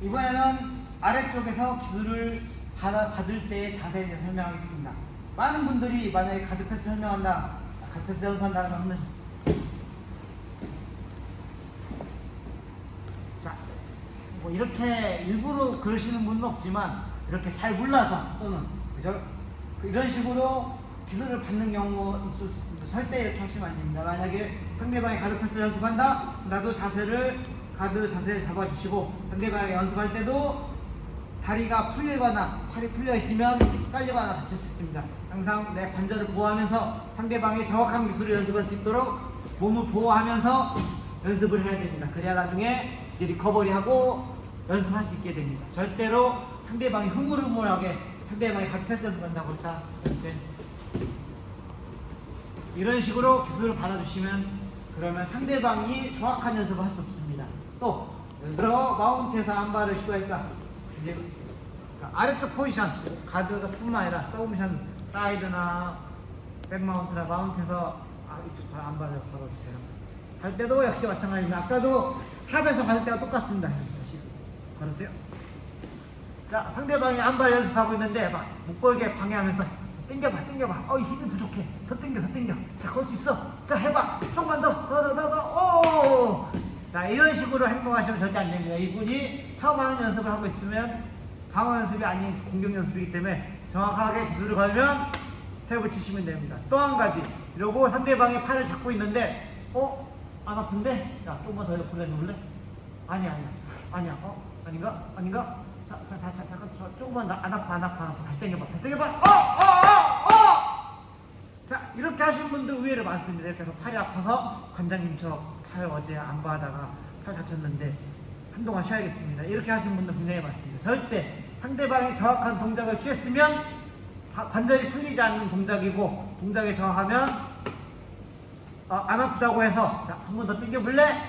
이번에는 아래쪽에서 기술을 받아, 받을 때의 자세에 대해 설명하겠습니다. 많은 분들이 만약에 가드 패스 설명한다, 가드 패스 연습한다는 걸 하면 자, 뭐 이렇게 일부러 그러시는 분은 없지만 이렇게 잘 몰라서 또는 그죠? 그 이런 식으로 기술을 받는 경우가 있을 수 있습니다. 절대 이렇게 하시면 안 됩니다. 만약에 상대방이 가드 패스를 연습한다, 나도 자세를 가드 자세를 잡아주시고 상대방이 연습할 때도 다리가 풀리거나 팔이 풀려 있으면 깔리거나 다칠 수 있습니다. 항상 내 관절을 보호하면서 상대방이 정확한 기술을 연습할 수 있도록 몸을 보호하면서 연습을 해야 됩니다. 그래야 나중에 이제 리커버리하고 연습할 수 있게 됩니다. 절대로 상대방이 흐물흐물하게 상대방이 같이 패스 연습한다고 자 이렇게 이런 식으로 기술을 받아주시면 그러면 상대방이 정확한 연습을 할 수 없습니다. 또 들어 마운트에서 안바를 시도했다. 이제 그러니까 아래쪽 포지션 가드가 뿐만 아니라 서브미션 사이드나 백마운트나 마운트에서 아, 이쪽 발 안바를 걸어주세요. 할 때도 역시 마찬가지입니다. 아까도 탑에서 갈 때와 똑같습니다. 다시 걸으세요. 자 상대방이 안발 연습하고 있는데 막못 걸게 방해하면서 당겨봐 당겨봐 어 힘이 부족해 더 이런 식으로 행동하시면 절대 안 됩니다 이분이 처음 하는 연습을 하고 있으면 방어 연습이 아닌 공격 연습이기 때문에 정확하게 기술을 걸면 탭을 치시면 됩니다 또 한 가지 이러고 상대방이 팔을 잡고 있는데 어? 안 아픈데? 야 조금만 더 옆으로 내놓을래? 아니야 아니야 아니야 어? 아닌가? 아닌가? 자, 자, 자, 자, 잠깐 저, 조금만 나, 안 아파 안 아파 안 아파 다시 당겨봐 다시 당겨봐! 어! 이렇게 하시는 분들 의외로 많습니다 이렇게 해서 팔이 아파서 관장님 저 팔 어제 안 봐다가 팔 다쳤는데 한동안 쉬어야겠습니다 이렇게 하시는 분들 굉장히 많습니다 절대 상대방이 정확한 동작을 취했으면 바- 관절이 풀리지 않는 동작이고 동작이 정확하면 어, 안 아프다고 해서 자 한 번더 당겨볼래?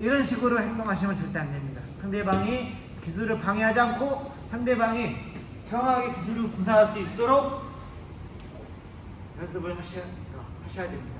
이런 식으로 행동하시면 절대 안 됩니다. 상대방이 기술을 방해하지 않고 상대방이 정확하게 기술을 구사할 수 있도록 연습을 하셔야, 하셔야 됩니다.